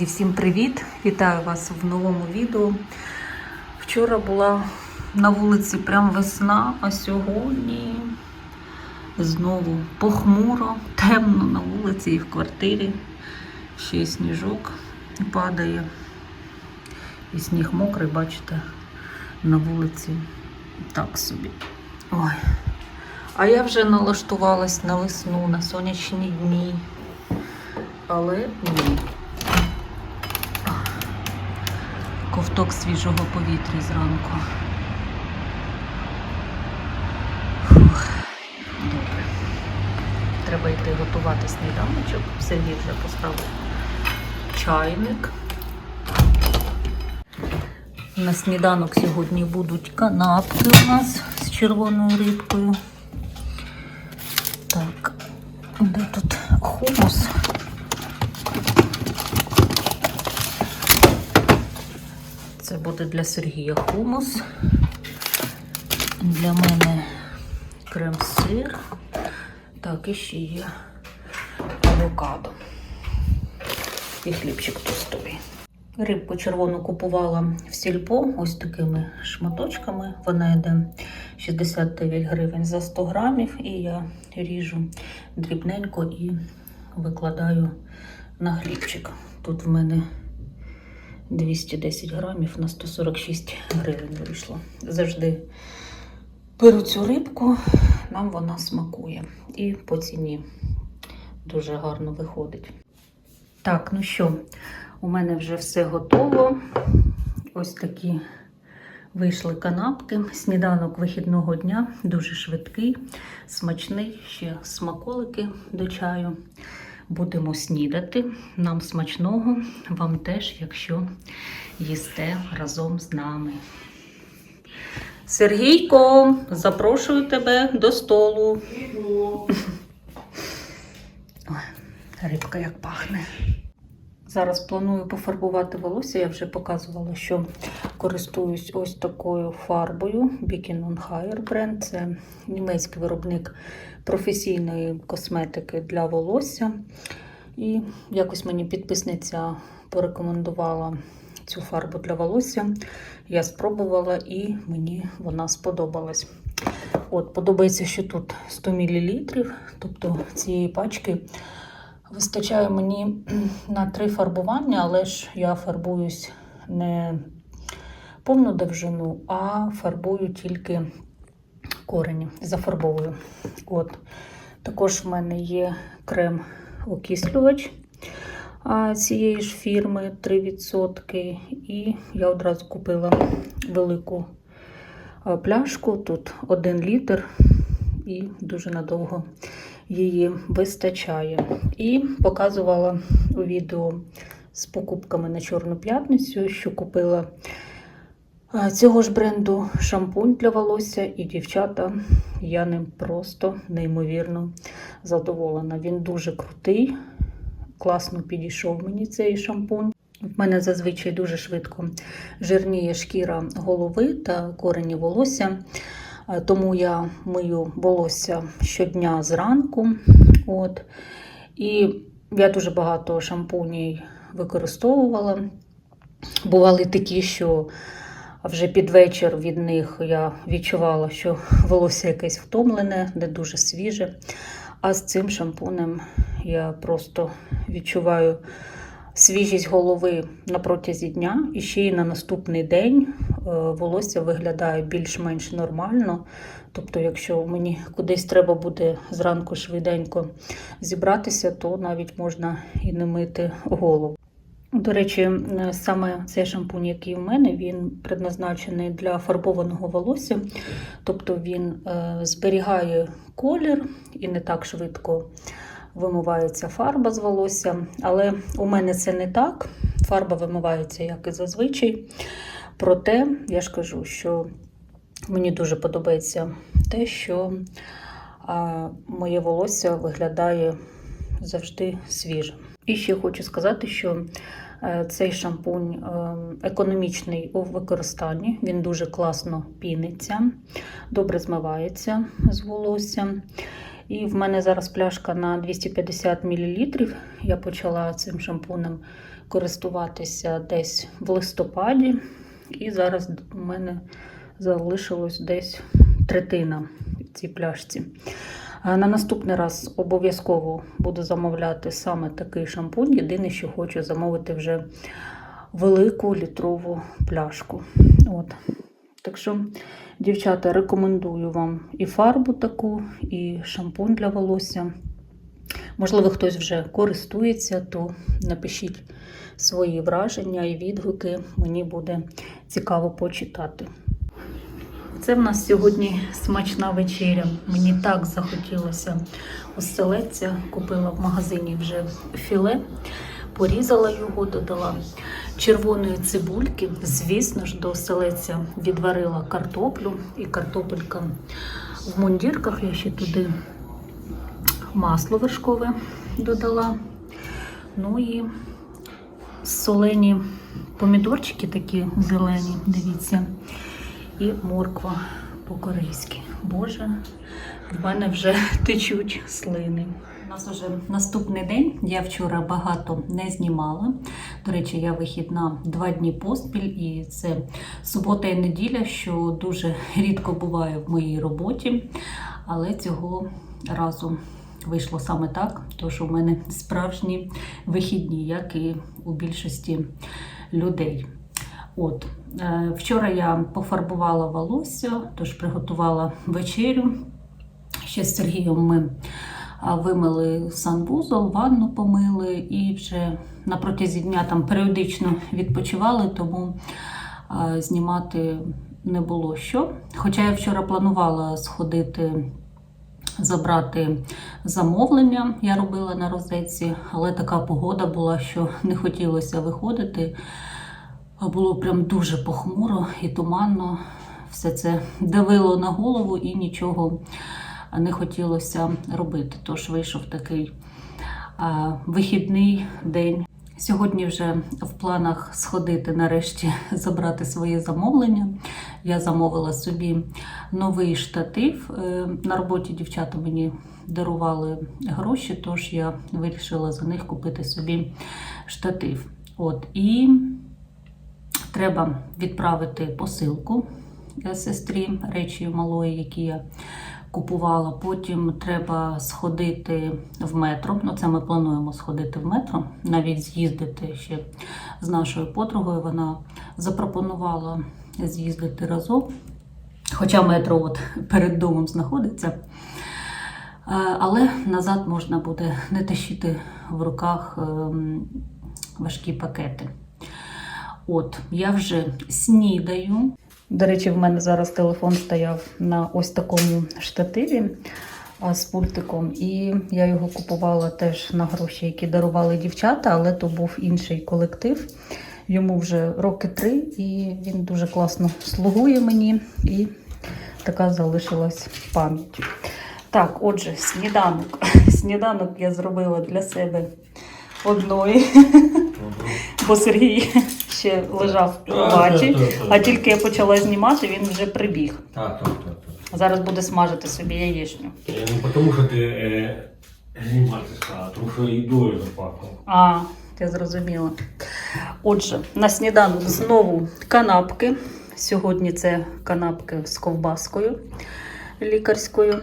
Друзі, всім привіт! Вітаю вас в новому відео. Вчора була на вулиці прям весна, а сьогодні знову похмуро, темно на вулиці і в квартирі. Ще й сніжок падає. І сніг мокрий, бачите, на вулиці так собі. Ой. А я вже налаштувалась на весну, на сонячні дні. Але ні. Ковток свіжого повітря зранку. Фух. Добре. Треба йти готувати сніданочок. Сергій вже поставив чайник. На сніданок сьогодні будуть канапки у нас з червоною рибкою. Так, де тут хумус? Це для Сергія хумус. Для мене крем-сир. Так, і ще є авокадо. І хлібчик тостовий. Рибку червону купувала в сільпо ось такими шматочками. Вона йде 69 гривень за 100 грамів. І я ріжу дрібненько і викладаю на хлібчик. Тут в мене 210 грамів на 146 гривень вийшло. Завжди беру цю рибку, нам вона смакує. І по ціні дуже гарно виходить. Так, ну що, у мене вже все готово. Ось такі вийшли канапки. Сніданок вихідного дня, дуже швидкий, смачний, ще смаколики до чаю. Будемо снідати. Нам смачного, вам теж, якщо їсте разом з нами. Сергійко, запрошую тебе до столу. Ой, рибка як пахне. Зараз планую пофарбувати волосся. Я вже показувала, що користуюсь ось такою фарбою Beacon on Hire бренд. Це німецький виробник професійної косметики для волосся. І якось мені підписниця порекомендувала цю фарбу для волосся. Я спробувала і мені вона сподобалась. От, Подобається, що тут 100 мл, тобто цієї пачки. Вистачає мені на три фарбування, але ж я фарбуюсь не повну довжину, а фарбую тільки корені, зафарбовую. От. Також в мене є крем-окислювач цієї ж фірми 3%. І я одразу купила велику пляшку, тут 1 літр, і дуже надовго її вистачає. І показувала у відео з покупками на Чорну п'ятницю, що купила цього ж бренду шампунь для волосся, і дівчата, я ним просто неймовірно задоволена. Він дуже крутий, класно підійшов мені цей шампунь. В мене зазвичай дуже швидко жирніє шкіра голови та корені волосся. Тому я мию волосся щодня зранку. От. І я дуже багато шампунів використовувала. Бували такі, що вже під вечір від них я відчувала, що волосся якесь втомлене, не дуже свіже. А з цим шампунем я просто відчуваю свіжість голови на протязі дня, і ще й на наступний день волосся виглядає більш-менш нормально. Тобто, якщо мені кудись треба буде зранку швиденько зібратися, то навіть можна і не мити голову. До речі, саме цей шампунь, який в мене, він предназначений для фарбованого волосся, тобто він зберігає колір і не так швидко вимивається фарба з волосся. Але у мене це не так. Фарба вимивається, як і зазвичай. Проте, я ж кажу, що мені дуже подобається те, що моє волосся виглядає завжди свіжим. І ще хочу сказати, що е, цей шампунь е, економічний у використанні, він дуже класно піниться, добре змивається з волосся. І в мене зараз пляшка на 250 мл. Я почала цим шампунем користуватися десь в листопаді, і зараз у мене залишилось десь третина в цій пляшці. На наступний раз обов'язково буду замовляти саме такий шампунь. Єдине, що хочу замовити вже велику літрову пляшку. От. Так що, дівчата, рекомендую вам і фарбу таку, і шампунь для волосся. Можливо, хтось вже користується, то напишіть свої враження і відгуки. Мені буде цікаво почитати. Це в нас сьогодні смачна вечеря. Мені так захотілося оселедця. Купила в магазині вже філе, порізала його, додала червоної цибульки. Звісно ж, до оселедця відварила картоплю і картопелька в мундірках. Я ще туди масло вершкове додала. Ну і солені помідорчики такі зелені, дивіться і морква по-корейськи. Боже, в мене вже течуть слини. У нас вже наступний день. Я вчора багато не знімала. До речі, я вихідна два дні поспіль, і це субота і неділя, що дуже рідко буває в моїй роботі. Але цього разу вийшло саме так, тому у мене справжні вихідні, як і у більшості людей. От, е, вчора я пофарбувала волосся, тож приготувала вечерю. Ще з Сергієм ми вимили санвузол, ванну помили і вже на протязі дня там періодично відпочивали, тому знімати не було що. Хоча я вчора планувала сходити. Забрати замовлення я робила на розетці, але така погода була, що не хотілося виходити. Було прям дуже похмуро і туманно. Все це давило на голову і нічого не хотілося робити. Тож вийшов такий вихідний день. Сьогодні вже в планах сходити нарешті забрати своє замовлення. Я замовила собі новий штатив. Е, На роботі дівчата мені дарували гроші, тож я вирішила за них купити собі штатив. От і треба відправити посилку сестрі речі малої, які я купувала. Потім треба сходити в метро. Ну, це ми плануємо сходити в метро, навіть з'їздити ще з нашою подругою. Вона запропонувала з'їздити разом. Хоча метро от перед домом знаходиться. Е, Але назад можна буде не тащити в руках ем, важкі пакети. От, я вже снідаю. До речі, в мене зараз телефон стояв на ось такому штативі з пультиком, і я його купувала теж на гроші, які дарували дівчата, але то був інший колектив. Йому вже роки три, і він дуже класно слугує мені, і така залишилась пам'ять. Так, отже, сніданок. Сніданок я зробила для себе одної, бо Сергій ще лежав в кроваті, а тільки я почала знімати, він вже прибіг. Так, так, так. Зараз буде смажити собі яєчню. Не тому, що ти е, а тому що їдою запахло. А, я зрозуміла. Отже, на сніданок знову канапки. Сьогодні це канапки з ковбаскою лікарською.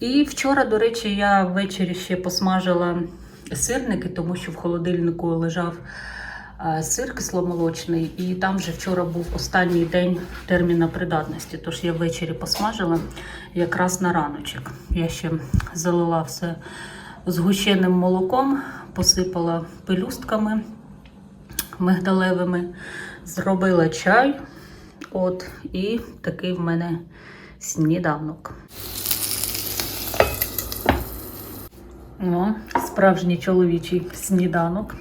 І вчора, до речі, я ввечері ще посмажила сирники, тому що в холодильнику лежав сир кисломолочний, і там вже вчора був останній день терміна придатності. Тож я ввечері посмажила якраз на раночок. Я ще залила все згущеним молоком, посипала пелюстками мигдалевими, зробила чай. От, і такий в мене сніданок. О, справжній чоловічий сніданок.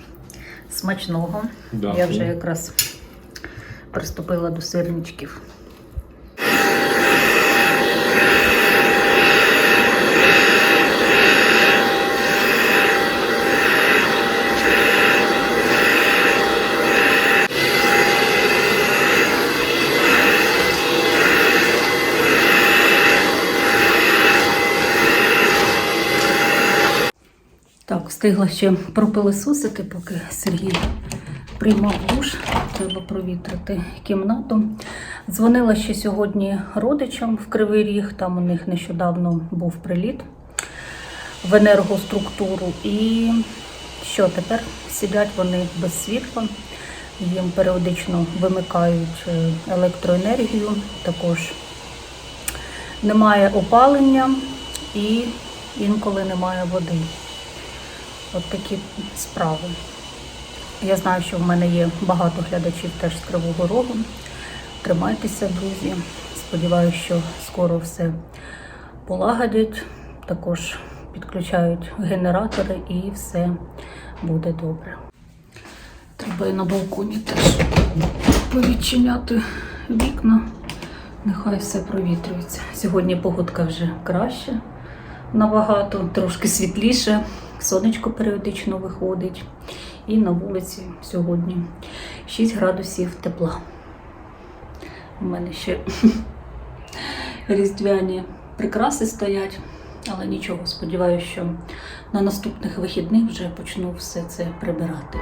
Смачного. Да. Я вже якраз приступила до сирничків. Встигла ще пропилисосити, поки Сергій приймав душ. Треба провітрити кімнату. Дзвонила ще сьогодні родичам в Кривий Ріг. Там у них нещодавно був приліт в енергоструктуру. І що тепер сидять вони без світла. Їм періодично вимикають е, електроенергію. Також немає опалення і інколи немає води. От такі справи. Я знаю, що в мене є багато глядачів теж з Кривого Рогу. Тримайтеся, друзі. Сподіваюся, що скоро все полагодять. Також підключають генератори і все буде добре. Треба і на балконі теж повідчиняти вікна. Нехай все провітрюється. Сьогодні погодка вже краще, набагато, трошки світліше. Сонечко періодично виходить. І на вулиці сьогодні 6 градусів тепла. У мене ще різдвяні прикраси стоять, але нічого, сподіваюся, що на наступних вихідних вже почну все це прибирати.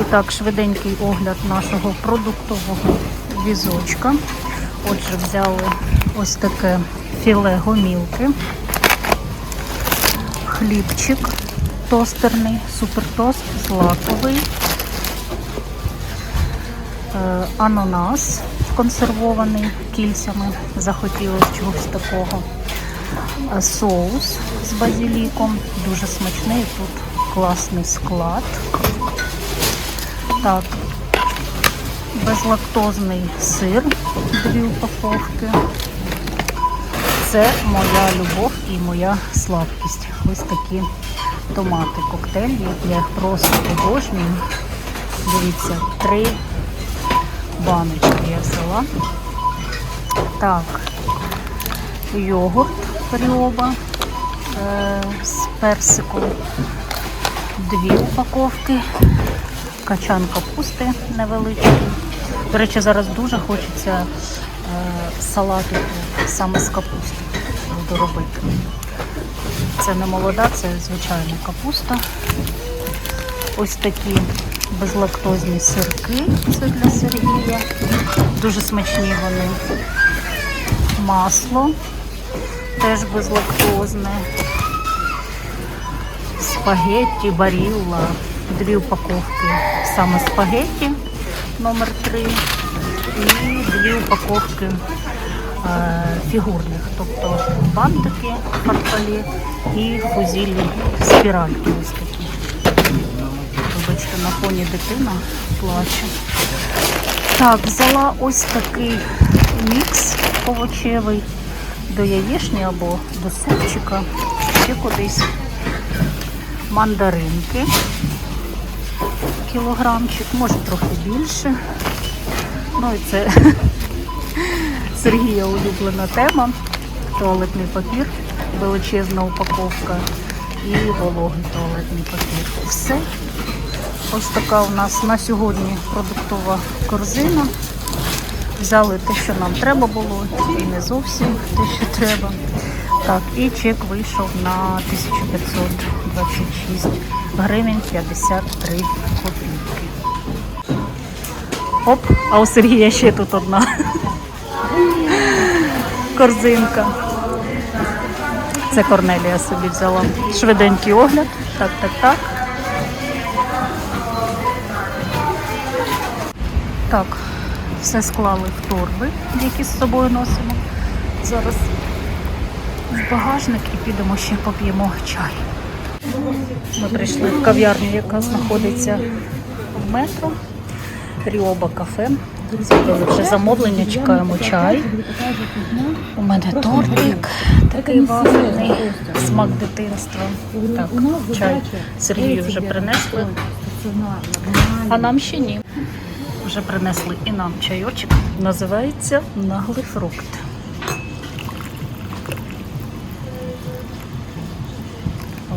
І так, швиденький огляд нашого продуктового візочка. Отже, взяли ось таке філе гомілки, хлібчик тостерний, супертост злаковий, е, ананас консервований кільцями, захотілося чогось такого. Е, Соус з базіліком, дуже смачний, тут класний склад. Так, безлактозний сир, дві упаковки. Це моя любов і моя слабкість. Ось такі томати коктейлі. Я їх просто обожнюю. Дивіться, три баночки я взяла. Так, йогурт Ріоба е, з персиком. Дві упаковки качан капусти невеличкий. До речі, зараз дуже хочеться е, салату саме з капусти. Буду робити. Це не молода, це звичайна капуста. Ось такі безлактозні сирки. Це для Сергія. Дуже смачні вони. Масло теж безлактозне. Спагетті, барілла. Дві упаковки саме спагетті номер 3 і дві упаковки е, фігурних, тобто бантики фарфалі і фузілі спіральки ось такі. Вибачте, на фоні дитина плаче. Так, взяла ось такий мікс овочевий до яєчні або до супчика, ще кудись. Мандаринки, кілограмчик, може трохи більше. Ну і це Сергія улюблена тема. Туалетний папір, величезна упаковка і вологий туалетний папір. Все. Ось така у нас на сьогодні продуктова корзина. Взяли те, що нам треба було, і не зовсім те, що треба. Так, і чек вийшов на 1526 гривень 53 копійки. Оп, а у Сергія ще тут одна корзинка. Це Корнелія собі взяла. Швиденький огляд. Так, так, так. Так, все склали в торби, які з собою носимо. Зараз в багажник і підемо ще поп'ємо чай. Ми прийшли в кав'ярню, яка знаходиться в метро. Ріоба кафе. Зробили вже замовлення, чекаємо чай. У мене тортик, такий вафельний, смак дитинства. Так, чай Сергію вже принесли, а нам ще ні. Вже принесли і нам чайочок. Називається наглий фрукт.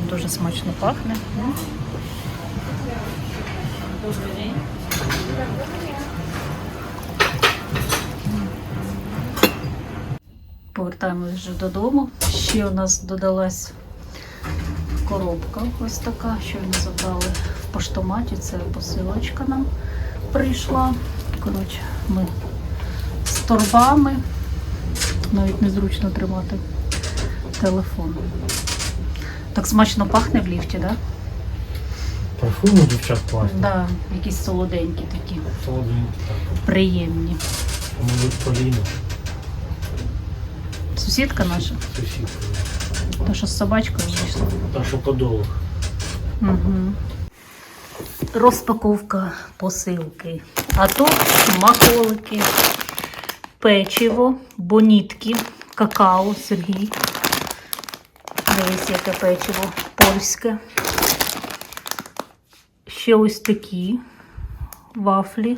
Дуже смачно пахне. Повертаємось вже додому. Ще у нас додалась коробка ось така, що ми забрали в поштоматі. Це посилочка нам прийшла. Коротше, ми з торбами. Навіть незручно тримати телефон. Так смачно пахне в ліфті, так? Да? Парфуми дівчат класні. Да, якісь солоденькі такі, Солоденькі так. приємні. Мабуть, Поліна, Сусідка наша, сусідка. та що з собачкою вийшла. Та що подолах. Угу. Розпаковка посилки. А то смаколики, печиво, бонітки, какао, Сергій. Дивись, яке печиво польське. Ще ось такі вафлі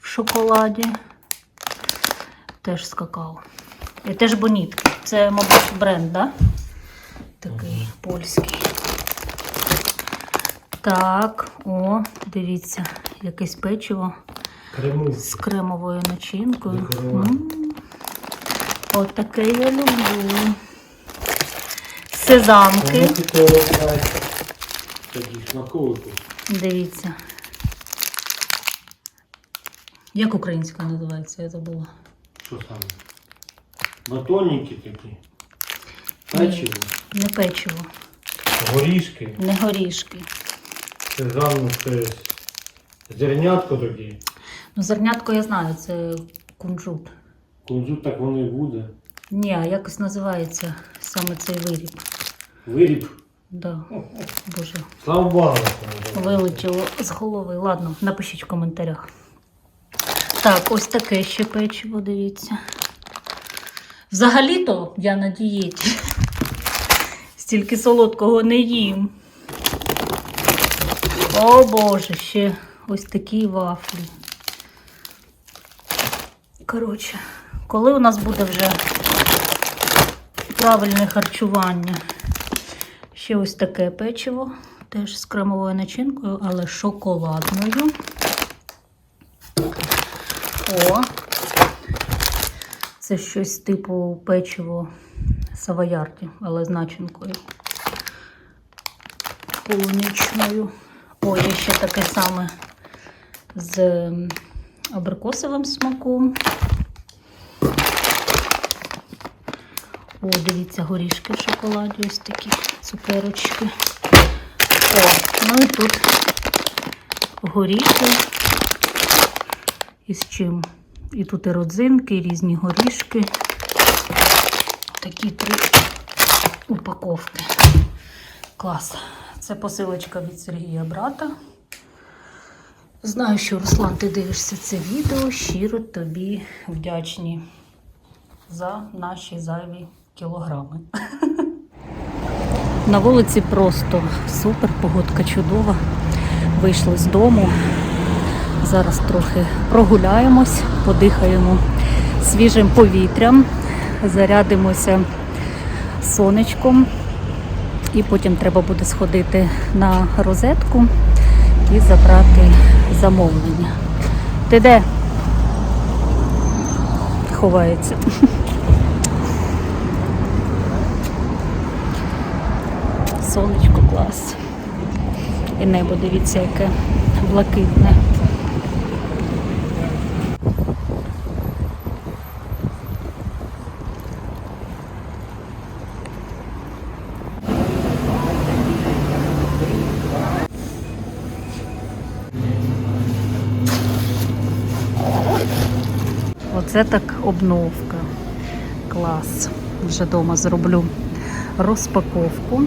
в шоколаді. Теж з какао. І теж бонітки. Це, мабуть, бренд, да? Такий польський. Так, о, дивіться, якесь печиво Крему. з кремовою начинкою. М. Отаке я люблю. Сезамки. Вони такі смаколики. Дивіться. Як українська називається, я забула. Що саме? Батонники такі. Печиво. Не печиво, Горішки. не горішки. Це заново це зернятко такі. Ну, зернятко я знаю, це кунжут. Кунжут так воно і буде. Ні, а якось називається саме цей виріб. Виріб. Да. Боже. Слава Богу. Вилетіло з голови. Ладно, напишіть в коментарях. Так, ось таке ще печиво, дивіться. Взагалі-то я на дієті. Стільки солодкого не їм. О Боже, ще ось такі вафлі. Коротше, коли у нас буде вже правильне харчування? Ще ось таке печиво. теж з кремовою начинкою, але шоколадною. О, це щось типу печиво савоярді, але з начинкою полуничною. О, є ще таке саме з абрикосовим смаком. О, дивіться, горішки в шоколаді, ось такі цукерочки. О, ну і тут горіхи. І з чим? І тут і родзинки, і різні горішки. Такі три упаковки. Клас. Це посилочка від Сергія брата. Знаю, що Руслан, ти дивишся це відео. Щиро тобі вдячні за наші зайві кілограми. На вулиці просто супер, погодка чудова. Вийшли з дому. Зараз трохи прогуляємось, подихаємо свіжим повітрям, зарядимося сонечком. І потім треба буде сходити на розетку і забрати замовлення. Ти де? Ховається. Сонечко клас. І небо, дивіться, яке блакитне. Оце так обновка. Клас. Вже вдома зроблю розпаковку.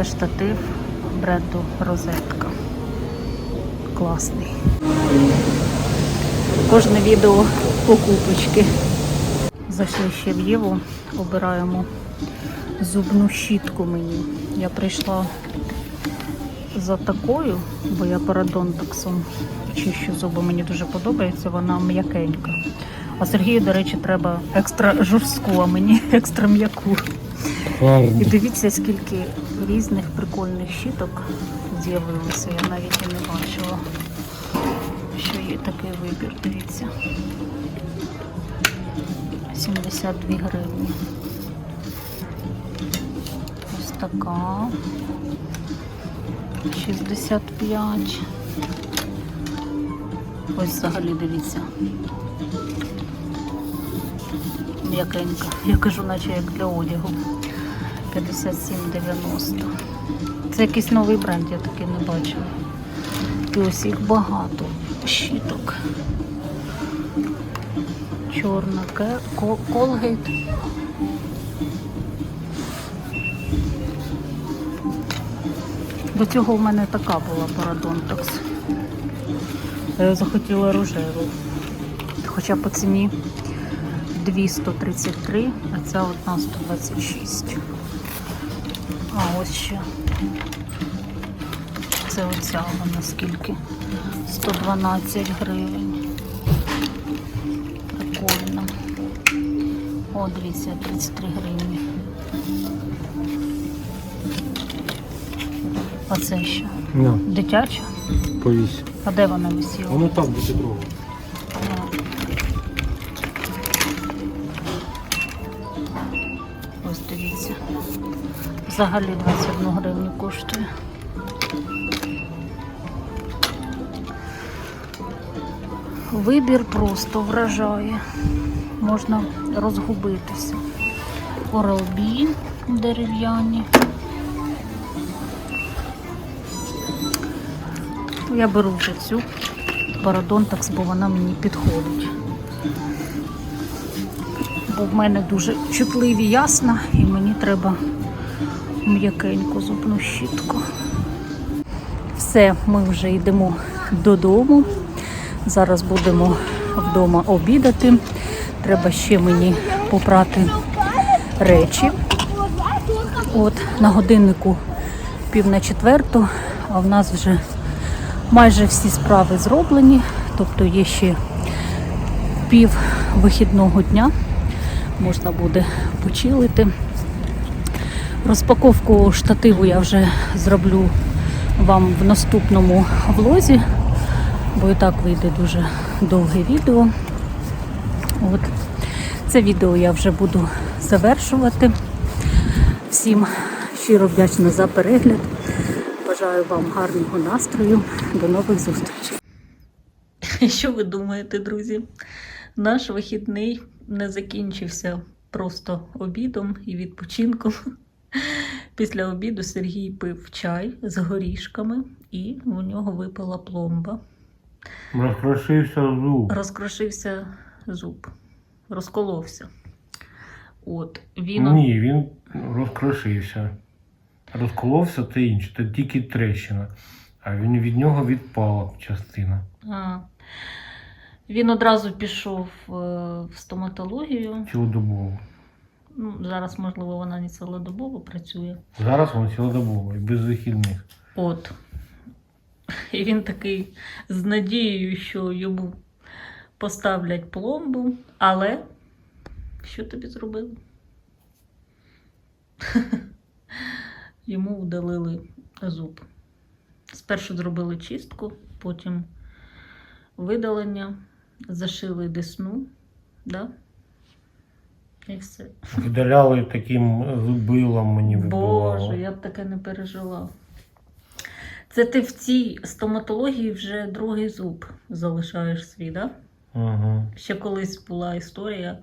Це штатив бренду Розетка. Класний. Кожне відео покупочки. Зайшли ще в Єву, обираємо зубну щітку мені. Я прийшла за такою, бо я парадонтаксом чищу зуби, мені дуже подобається, вона м'якенька. А Сергію, до речі, треба екстра жорстку, а мені екстра м'яку. І дивіться, скільки різних прикольних щіток з'явилося. Я навіть і не бачила, що є такий вибір. Дивіться. 72 гривні. Ось така. 65. Ось взагалі дивіться. М'якенька. Я кажу, наче як для одягу. 57,90. Це якийсь новий бренд, я такий не бачила. І ось їх багато. Щіток. Чорна. Колгейт. До цього в мене така була парадонтакс. Я захотіла рожеву. Хоча по ціні 233, а ця одна 126. А ось ще. Це оця вона скільки? 112 гривень. Прикольно. О, дивіться, 33 гривні. А це що? На, Дитяча? повісь. А де вона висіла? Воно там буде друге. Дивіться. Взагалі 21 гривню коштує. Вибір просто вражає. Можна розгубитися. Oral-B дерев'яні. Я беру вже цю парадонтакс, бо вона мені підходить. Бо в мене дуже чутливі ясна і мені треба м'якеньку зубну щітку. Все, ми вже йдемо додому. Зараз будемо вдома обідати. Треба ще мені попрати речі. От на годиннику пів на четверту, а в нас вже майже всі справи зроблені, тобто є ще пів вихідного дня. Можна буде почилити. Розпаковку штативу я вже зроблю вам в наступному влозі, бо і так вийде дуже довге відео. От. Це відео я вже буду завершувати. Всім щиро вдячна за перегляд. Бажаю вам гарного настрою. До нових зустрічей. Що ви думаєте, друзі? Наш вихідний не закінчився просто обідом і відпочинком. Після обіду Сергій пив чай з горішками, і у нього випала пломба. Розкрошився зуб. Розкрошився зуб, розколовся. От, він Ні, він розкрошився. Розколовся це інше, це тільки трещина. А він від нього відпала частина. А, він одразу пішов е, в стоматологію. Цілодобово. Ну, зараз, можливо, вона не цілодобово працює. Зараз він цілодобово і без вихідних. От. І він такий з надією, що йому поставлять пломбу, але що тобі зробили? Йому удалили зуб. Спершу зробили чистку, потім видалення, зашили десну, да? і все. Видаляли таким зубилом мені вибивало. Боже, я б таке не пережила. Це ти в цій стоматології вже другий зуб залишаєш свій, да? Угу. Ще колись була історія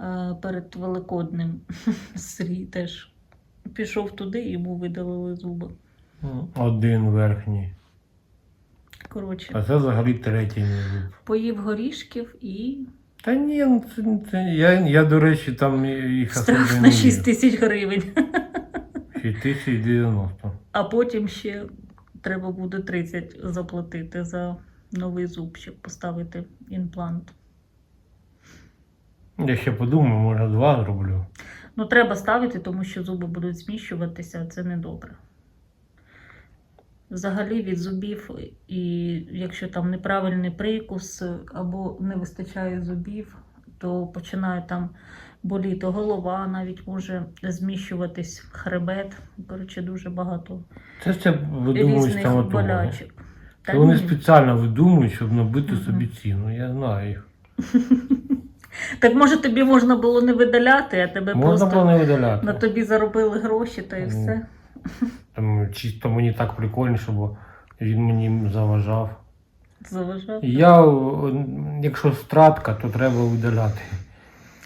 е, перед Великодним. Срій теж пішов туди, йому видалили зуби. Один верхній. Коротше, А це взагалі третій мій зуб. поїв горішків і Та ні, ну це, це я, я, до речі, там їх штраф на 6 тисяч гривень. 6090. А потім ще треба буде 30 заплатити за новий зуб, щоб поставити імплант. Я ще подумаю, може два зроблю. Ну, треба ставити, тому що зуби будуть зміщуватися, а це недобре. Взагалі від зубів, і якщо там неправильний прикус або не вистачає зубів, то починає там боліти голова, навіть може зміщуватись хребет. Коротше, дуже багато Це все видумують різних стоматологи. болячок. Це вони ні. спеціально видумують, щоб набити собі ціну. Я знаю їх. Так може тобі можна було не видаляти, а тебе Можна просто було не видаляти. на тобі заробили гроші та і Ну, все. Там, чисто мені так прикольніше, бо він мені заважав. Заважав. Я, якщо стратка, то треба видаляти.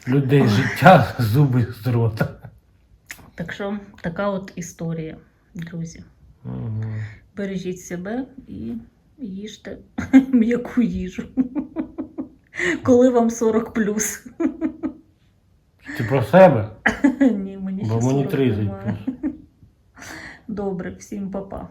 Людей життя, зуби з рота. Так що така от історія, друзі. Мгм. Бережіть себе і їжте м'яку їжу. Коли вам 40 плюс. Ти про себе? Ні, мені Бо мені 40 30 немає. Добре, всім па-па.